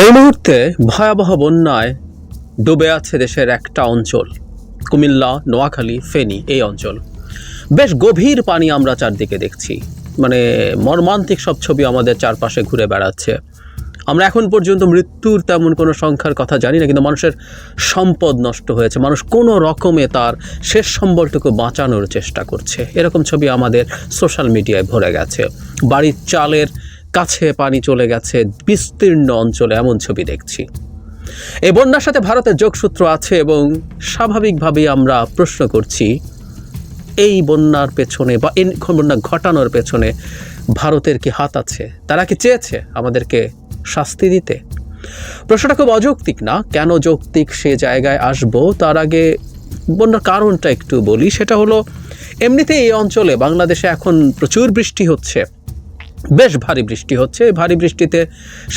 এই মুহূর্তে ভয়াবহ বন্যায় ডুবে আছে দেশের একটা অঞ্চল, কুমিল্লা, নোয়াখালী, ফেনী, এই অঞ্চল। বেশ গভীর পানি আমরা চারদিকে দেখছি। মানে মর্মান্তিক সব ছবি আমাদের চারপাশে ঘুরে বেড়াচ্ছে। আমরা এখন পর্যন্ত মৃত্যুর তেমন কোনো সংখ্যার কথা জানি না, কিন্তু মানুষের সম্পদ নষ্ট হয়েছে। মানুষ কোনো রকমে তার শেষ সম্বলটুকু বাঁচানোর চেষ্টা করছে। এরকম ছবি আমাদের সোশ্যাল মিডিয়ায় ভরে গেছে। বাড়ির চালের কাছে পানি চলে গেছে, বিস্তীর্ণ অঞ্চলে, এমন ছবি দেখছি। এই বন্যার সাথে ভারতের যোগসূত্র আছে এবং স্বাভাবিকভাবেই আমরা প্রশ্ন করছি, এই বন্যার পেছনে বা এই বন্যা ঘটানোর পেছনে ভারতের কি হাত আছে? তারা কি চেয়েছে আমাদেরকে শাস্তি দিতে? প্রশ্নটা খুব অযৌক্তিক না? কেন যৌক্তিক সে জায়গায় আসব? তার আগে বন্যার কারণটা একটু বলি, সেটা হলো এমনিতে এই অঞ্চলে, বাংলাদেশে এখন প্রচুর বৃষ্টি হচ্ছে। বেশ ভারী বৃষ্টি হচ্ছে। এই ভারী বৃষ্টিতে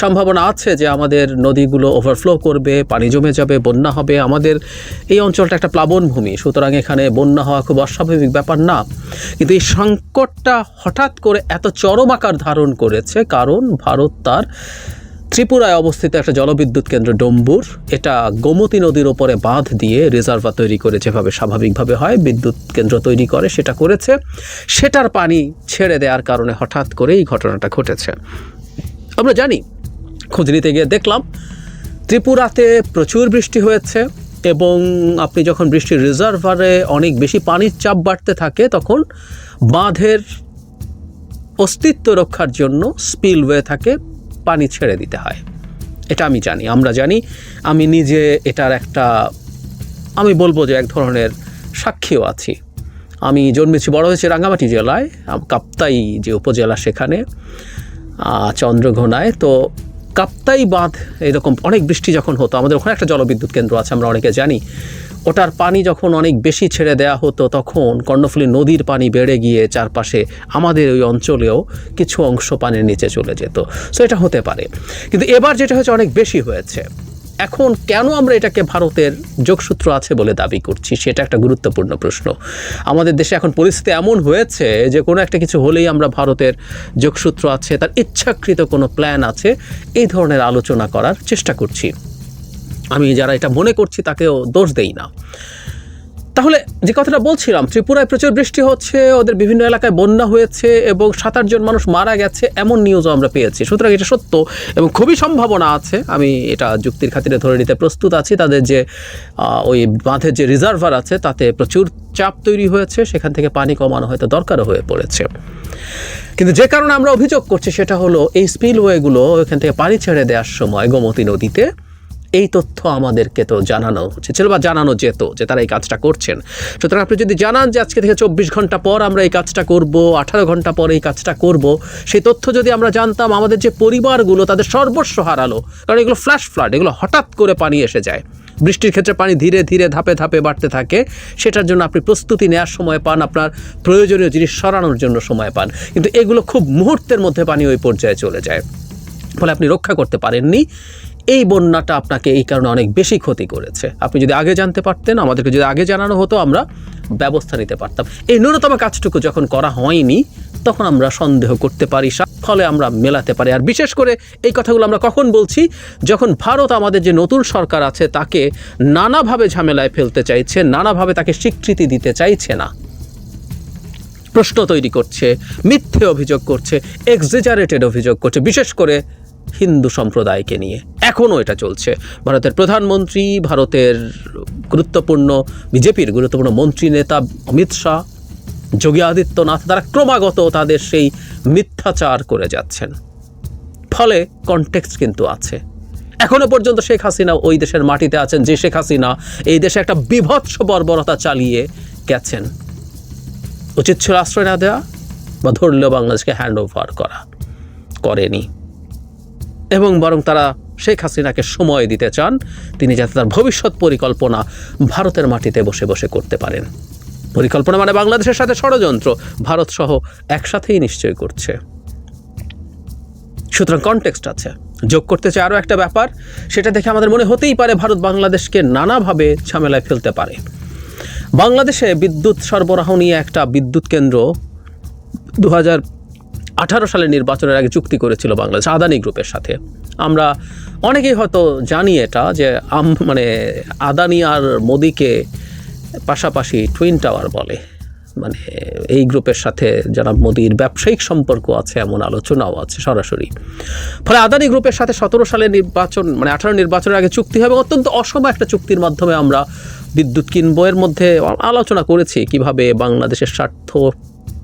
সম্ভাবনা আছে যে আমাদের নদীগুলো ওভারফ্লো করবে, পানি জমে যাবে, বন্যা হবে। আমাদের এই অঞ্চলটা একটা প্লাবনভূমি সুতরাং এখানে বন্যা হওয়া খুব অস্বাভাবিক ব্যাপার না। কিন্তু এই সংকটটা হঠাৎ করে এত চরম আকার ধারণ করেছে, কারণ ভারত তার ত্রিপুরায় অবস্থিত একটা জলবিদ্যুৎ কেন্দ্র ডম্বুর। এটা গোমতী নদীর ওপরে বাঁধ দিয়ে রিজার্ভার তৈরি করে যেভাবে স্বাভাবিকভাবে হয়, বিদ্যুৎ কেন্দ্র তৈরি করে, সেটা করেছে। সেটার পানি ছেড়ে দেওয়ার কারণে হঠাৎ করে এই ঘটনাটা ঘটেছে। আমরা জানি, খোঁজ নিতে গিয়ে দেখলাম, ত্রিপুরাতে প্রচুর বৃষ্টি হয়েছে এবং আপনি যখন বৃষ্টির রিজার্ভারে অনেক বেশি পানির চাপ বাড়তে থাকে, তখন বাঁধের অস্তিত্ব রক্ষার জন্য স্পিলওয়ে থাকে। পানি ছেড়ে দিতে হয়। এটা আমি জানি, আমরা জানি, আমি নিজে এটার একটা, আমি বলব যে এক ধরনের সাক্ষীও আছি। আমি জন্মেছি, বড় হয়েছি রাঙ্গামাটি জেলায়, কাপ্তাই যে উপজেলা সেখানে চন্দ্রঘোনায়। তো কাপ্তাই বাঁধ, এরকম অনেক বৃষ্টি যখন হতো, আমাদের ওখানে একটা জলবিদ্যুৎ কেন্দ্র আছে, আমরা অনেকে জানি। ওটার পানি যখন অনেক বেশি ছেড়ে দেওয়া হতো, তখন কর্ণফুলী নদীর পানি বেড়ে গিয়ে চারপাশে আমাদের ওই অঞ্চলেও কিছু অংশ পানির নিচে চলে যেত। সো এটা হতে পারে। কিন্তু এবার যেটা হচ্ছে অনেক বেশি হয়েছে। এখন কেন আমরা এটাকে ভারতের যোগসূত্র আছে বলে দাবি করছি, সেটা একটা গুরুত্বপূর্ণ প্রশ্ন। আমাদের দেশে এখন পরিস্থিতি এমন হয়েছে যে, কোনো একটা কিছু হলেই আমরা ভারতের যোগসূত্র আছে, তার ইচ্ছাকৃত কোনো প্ল্যান আছে, এই ধরনের আলোচনা করার চেষ্টা করছি। আমি যারা এটা মনে করছি তাকেও দোষ দেই না। তাহলে যে কথাটা বলছিলাম, ত্রিপুরায় প্রচুর বৃষ্টি হচ্ছে, ওদের বিভিন্ন এলাকায় বন্যা হয়েছে এবং সাত আটজন মানুষ মারা গেছে, এমন নিউজও আমরা পেয়েছি। সুতরাং এটা সত্য এবং খুবই সম্ভাবনা আছে। আমি এটা যুক্তির খাতিরে ধরে নিতে প্রস্তুত আছি। তাদের যে ওই বাঁধের যে রিজার্ভার আছে, তাতে প্রচুর চাপ তৈরি হয়েছে। সেখান থেকে পানি কমানো হয়তো দরকারও হয়ে পড়েছে। কিন্তু যে কারণে আমরা অভিযোগ করছি, সেটা হলো এই স্পিলওয়েগুলো এখান থেকে পানি ছেড়ে দেওয়ার সময় গোমতী নদীতে এই তথ্য আমাদেরকে তো জানানো উচিত ছিল বা জানানো যেত যে তারা এই কাজটা করছেন। সুতরাং আপনি যদি জানান যে আজকে থেকে চব্বিশ ঘণ্টা পর আমরা এই কাজটা করব, আঠারো ঘণ্টা পর এই কাজটা করব, সেই তথ্য যদি আমরা জানতাম, আমাদের যে পরিবারগুলো তাদের সর্বস্ব হারালো। কারণ এগুলো ফ্ল্যাশ ফ্লাড এগুলো হঠাৎ করে পানি এসে যায়। বৃষ্টির ক্ষেত্রে পানি ধীরে ধীরে, ধাপে ধাপে বাড়তে থাকে। সেটার জন্য আপনি প্রস্তুতি নেওয়ার সময় পান, আপনার প্রয়োজনীয় জিনিস সরানোর জন্য সময় পান। কিন্তু এগুলো খুব মুহূর্তের মধ্যে পানি ওই পর্যায়ে চলে যায়। ফলে আপনি রক্ষা করতে পারেননি। এই বন্যাটা আপনাকে এই কারণে অনেক বেশি ক্ষতি করেছে। আপনি যদি আগে জানতে পারতেন, আমাদেরকে যদি আগে জানানো হতো, আমরা ব্যবস্থা নিতে পারতাম। এই ন্যূনতম কাজটুকু যখন করা হয়নি, তখন আমরা সন্দেহ করতে পারি ফলে আমরা মেলাতে পারি। আর বিশেষ করে এই কথাগুলো আমরা কখন বলছি? যখন ভারত আমাদের যে নতুন সরকার আছে, তাকে নানাভাবে ঝামেলায় ফেলতে চাইছে, নানাভাবে তাকে স্বীকৃতি দিতে চাইছে না। প্রশ্ন তৈরি করছে, মিথ্যে অভিযোগ করছে এক্সেজারেটেড অভিযোগ করছে। বিশেষ করে হিন্দু সম্প্রদায়কে নিয়ে। এখনও এটা চলছে। ভারতের প্রধানমন্ত্রী, ভারতের গুরুত্বপূর্ণ, বিজেপির গুরুত্বপূর্ণ মন্ত্রী নেতা অমিত শাহ, যোগী আদিত্যনাথ, তারা ক্রমাগত তাদের সেই মিথ্যাচার করে যাচ্ছেন। ফলে কনটেক্সট কিন্তু আছে। এখনও পর্যন্ত শেখ হাসিনা ওই দেশের মাটিতে আছেন যে শেখ হাসিনা এই দেশে একটা বিভৎস বর্বরতা চালিয়ে গেছেন। উচিত ছিল আশ্রয় না দেওয়া বা ধরলেও বাংলাদেশকে হ্যান্ড ওভার করা, করেনি। এবং বরং তারা শেখ হাসিনাকে সময় দিতে চান, তিনি যাতে তার ভবিষ্যৎ পরিকল্পনা ভারতের মাটিতে বসে বসে করতে পারেন। পরিকল্পনা মানে বাংলাদেশের সাথে ষড়যন্ত্র, ভারত সহ একসাথেই নিশ্চয় করছে। সুতরাং কনটেক্সট আছে। যোগ করতে চাই আরও একটা ব্যাপার, সেটা দেখে আমাদের মনে হতেই পারে ভারত বাংলাদেশকে নানাভাবে ঝামেলায় ফেলতে পারে। বাংলাদেশে বিদ্যুৎ সরবরাহ নিয়ে একটা বিদ্যুৎ কেন্দ্র দু হাজার আঠারো সালের নির্বাচনের আগে চুক্তি করেছিল বাংলাদেশ আদানি গ্রুপের সাথে। আমরা অনেকেই হয়তো জানি এটা যে আম মানে আদানি আর মোদিকে পাশাপাশি টুইন টাওয়ার বলে। মানে এই গ্রুপের সাথে যারা মোদির ব্যবসায়িক সম্পর্ক আছে, এমন আলোচনাও আছে সরাসরি। ফলে আদানি গ্রুপের সাথে সতেরো সালের নির্বাচন মানে আঠারো নির্বাচনের আগে চুক্তি হবে, অত্যন্ত অসময় একটা চুক্তির মাধ্যমে আমরা বিদ্যুৎ কিনবো। এর মধ্যে আলোচনা করেছি কীভাবে বাংলাদেশের স্বার্থ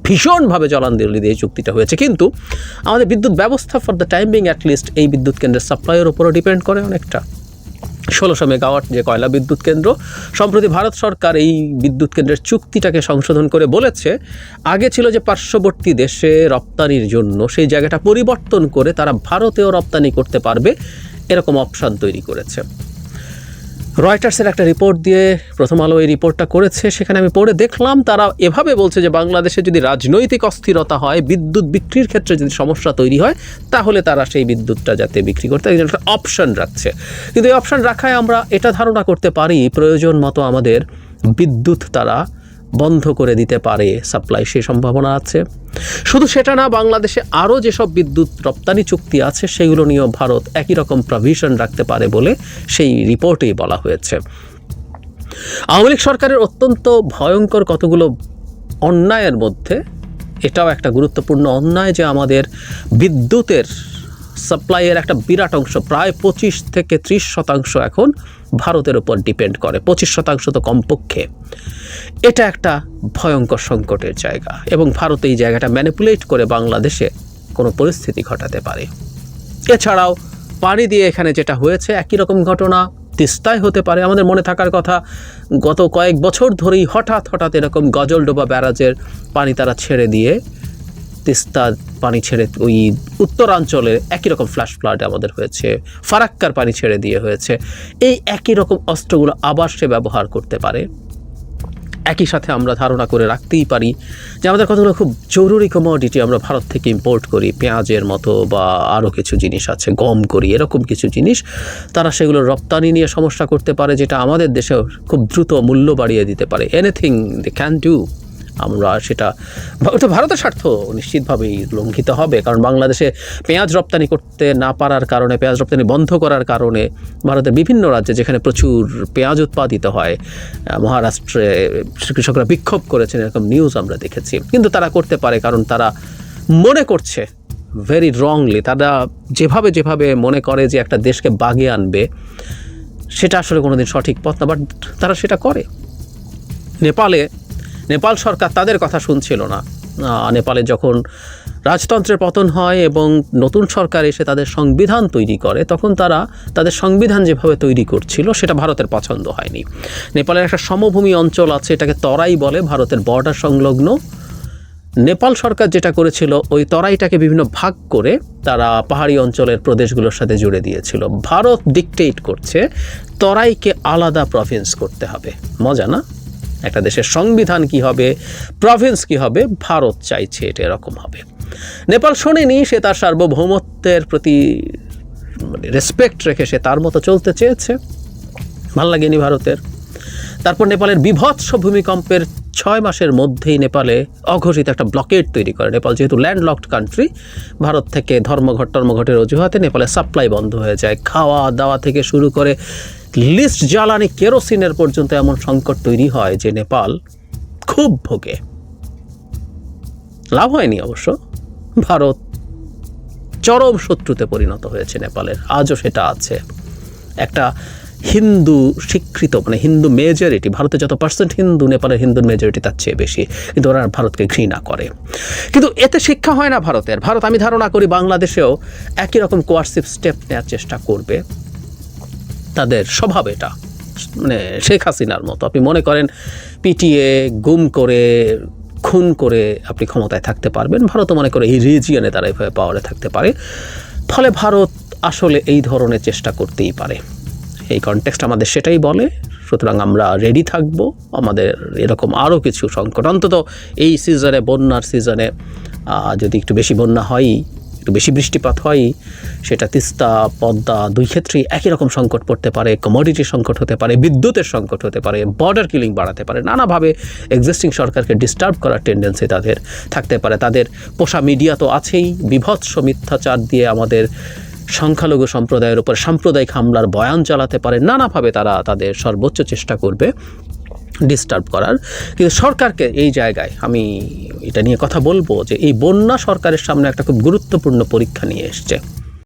ভীষণভাবে জলান দিল্লি দিয়ে চুক্তিটা হয়েছে। কিন্তু আমাদের বিদ্যুৎ ব্যবস্থা ফর দ্য টাইমিং অ্যাটলিস্ট এই বিদ্যুৎ কেন্দ্রের সাপ্লাইয়ের উপরও ডিপেন্ড করে অনেকটা। ষোলোশো মেগাওয়াট যে কয়লা বিদ্যুৎ কেন্দ্র, সম্প্রতি ভারত সরকার এই বিদ্যুৎ কেন্দ্রের চুক্তিটাকে সংশোধন করে বলেছে, আগে ছিল যে পার্শ্ববর্তী দেশে রপ্তানির জন্য সেই জায়গাটা পরিবর্তন করে তারা ভারতেও রপ্তানি করতে পারবে, এরকম অপশান তৈরি করেছে। রয়টার্সের একটা রিপোর্ট দিয়ে প্রথম আলো এই রিপোর্টটা করেছে। সেখানে আমি পড়ে দেখলাম, তারা এভাবে বলছে যে বাংলাদেশে যদি রাজনৈতিক অস্থিরতা হয়, বিদ্যুৎ বিক্রির ক্ষেত্রে যদি সমস্যা তৈরি হয়, তাহলে তারা সেই বিদ্যুৎটা যাতে বিক্রি করতে একটা অপশান রাখছে। কিন্তু এই অপশান রাখায় আমরা এটা ধারণা করতে পারি, প্রয়োজন মতো আমাদের বিদ্যুৎ তারা বন্ধ করে দিতে পারে সাপ্লাই সেই সম্ভাবনা আছে। শুধু সেটা না, বাংলাদেশে আরও যেসব বিদ্যুৎ রপ্তানি চুক্তি আছে, সেগুলো নিয়েও ভারত একই রকম প্রভিশন রাখতে পারে বলে সেই রিপোর্টেই বলা হয়েছে। আওয়ামী লীগ সরকারের অত্যন্ত ভয়ঙ্কর কতগুলো অন্যায়ের মধ্যে, এটাও একটা গুরুত্বপূর্ণ অন্যায় যে আমাদের বিদ্যুতের সাপ্লাইয়ের একটা বিরাট অংশ, প্রায় পঁচিশ থেকে ত্রিশ শতাংশ এখন ভারতের উপর ডিপেন্ড করে। পঁচিশ শতাংশ তো কমপক্ষে। এটা একটা ভয়ঙ্কর সংকটের জায়গা এবং ভারত এই জায়গাটা ম্যানিপুলেট করে বাংলাদেশে কোনো পরিস্থিতি ঘটাতে পারে। এছাড়াও পানি দিয়ে এখানে যেটা হয়েছে, একই রকম ঘটনা, তিস্তায় হতে পারে। আমাদের মনে থাকার কথা, গত কয়েক বছর ধরেই হঠাৎ হঠাৎ এরকম গজলডোবা ব্যারাজের পানি তারা ছেড়ে দিয়ে তিস্তা পানি ছেড়ে ওই উত্তরাঞ্চলে একই রকম ফ্ল্যাশ ফ্লাড আমাদের হয়েছে, ফারাক্কার পানি ছেড়ে দিয়ে হয়েছে। এই একই রকম অস্ত্রগুলো আবার সে ব্যবহার করতে পারে। একই সাথে আমরা ধারণা করে রাখতেই পারি যে আমাদের কতগুলো খুব জরুরি কমোডিটি আমরা ভারত থেকে ইম্পোর্ট করি, পেঁয়াজের মতো বা আরও কিছু জিনিস আছে, গম করি, এরকম কিছু জিনিস। তারা সেগুলো রপ্তানি নিয়ে সমস্যা করতে পারে, যেটা আমাদের দেশে খুব দ্রুত মূল্য বাড়িয়ে দিতে পারে। এনিথিং দে ক্যান ডু আমরা সেটা ওটা ভারতের স্বার্থ নিশ্চিতভাবেই লঙ্ঘিত হবে। কারণ বাংলাদেশে পেঁয়াজ রপ্তানি করতে না পারার কারণে, পেঁয়াজ রপ্তানি বন্ধ করার কারণে ভারতের বিভিন্ন রাজ্যে যেখানে প্রচুর পেঁয়াজ উৎপাদিত হয় মহারাষ্ট্রে কৃষকরা বিক্ষোভ করেছেন, এরকম নিউজ আমরা দেখেছি। কিন্তু তারা করতে পারে, কারণ তারা মনে করছে ভেরি রংলি তারা যেভাবে যেভাবে মনে করে যে একটা দেশকে বাগে আনবে, সেটা আসলে কোনোদিন সঠিক পথ না বাট তারা সেটা করে। নেপালে নেপাল সরকার তাদের কথা শুনছিল না। নেপালে যখন রাজতন্ত্রের পতন হয় এবং নতুন সরকার এসে তাদের সংবিধান তৈরি করে, তখন তারা তাদের সংবিধান যেভাবে তৈরি করছিল, সেটা ভারতের পছন্দ হয়নি। নেপালের একটা সমভূমি অঞ্চল আছে, এটাকে তরাই বলে, ভারতের বর্ডার সংলগ্ন। নেপাল সরকার যেটা করেছিল, ওই তরাইটাকে বিভিন্ন ভাগ করে তারা পাহাড়ি অঞ্চলের প্রদেশগুলোর সাথে জুড়ে দিয়েছিল। ভারত ডিকটেট করছে, তরাইকে আলাদা প্রভিন্স করতে হবে। মজা না? একটা দেশের সংবিধান কি হবে প্রভিন্স কি হবে, ভারত চাইছে এটা এরকম হবে। নেপাল শোনেনি, সে তার সার্বভৌমত্বের প্রতি মানে রেসপেক্ট রেখে সে তার মতো চলতে চেয়েছে। ভালো লাগেনি ভারতের। তারপর নেপালের বিভৎস ভূমিকম্পের ছয় মাসের মধ্যেই নেপালে অঘোষিত একটা ব্লকেট তৈরি করে। নেপাল যেহেতু ল্যান্ডলকড কান্ট্রি ভারত থেকে ধর্মঘট, টর্মঘটের অজুহাতে নেপালে সাপ্লাই বন্ধ হয়ে যায়। খাওয়া দাওয়া থেকে শুরু করে লিস্ট জ্বালানি কেরোসিনের পর্যন্ত এমন সংকট তৈরি হয় যে নেপাল খুব ভোগে। লাভ হয়নি অবশ্য। ভারত চরম শত্রুতে পরিণত হয়েছে নেপালের। আজও সেটা আছে। একটা হিন্দু স্বীকৃত মানে হিন্দু মেজরিটি ভারতে যত পার্সেন্ট হিন্দু, নেপালের হিন্দুর মেজরিটি তার চেয়ে বেশি। কিন্তু ওরা ভারতকে ঘৃণা করে। কিন্তু এতে শিক্ষা হয় না ভারতের। ভারত, আমি ধারণা করি বাংলাদেশেও একই রকম কোয়ার্সিভ স্টেপ নেওয়ার চেষ্টা করবে। তাদের স্বভাব এটা। মানে শেখ হাসিনার মতো। আপনি মনে করেন পিটিএ গুম করে, খুন করে আপনি ক্ষমতায় থাকতে পারবেন। ভারতও মনে করে এই রিজিয়নে তারা এভাবে পাওয়ারে থাকতে পারে। ফলে ভারত আসলে এই ধরনের চেষ্টা করতেই পারে। এই কনটেক্সট আমাদের সেটাই বলে। সুতরাং আমরা রেডি থাকব। আমাদের এরকম আরও কিছু সংকট। অন্তত এই সিজনে বন্যার সিজনে যদি একটু বেশি বন্যা হয়, একটু বেশি বৃষ্টিপাত হয়, সেটা তিস্তা, পদ্মা দুই ক্ষেত্রেই একই রকম সংকট পড়তে পারে। কমোডিটি সংকট হতে পারে, বিদ্যুতের সংকট হতে পারে বর্ডার কিলিং বাড়াতে পারে। নানাভাবে এক্সিস্টিং সরকারকে ডিস্টার্ব করার টেন্ডেন্সি তাদের থাকতে পারে। তাদের পোষা মিডিয়া তো আছেই। বিভৎস মিথ্যাচার দিয়ে আমাদের সংখ্যালঘু সম্প্রদায়ের উপর সাম্প্রদায়িক হামলার বয়ান চালাতে পারে, নানাভাবে তারা তাদের সর্বোচ্চ চেষ্টা করবে ডিস্টার্ব করার। কিন্তু সরকারকে এই জায়গায় আমি এটা নিয়ে কথা বলব যে এই বন্যা সরকারের সামনে একটা খুব গুরুত্বপূর্ণ পরীক্ষা নিয়ে এসছে।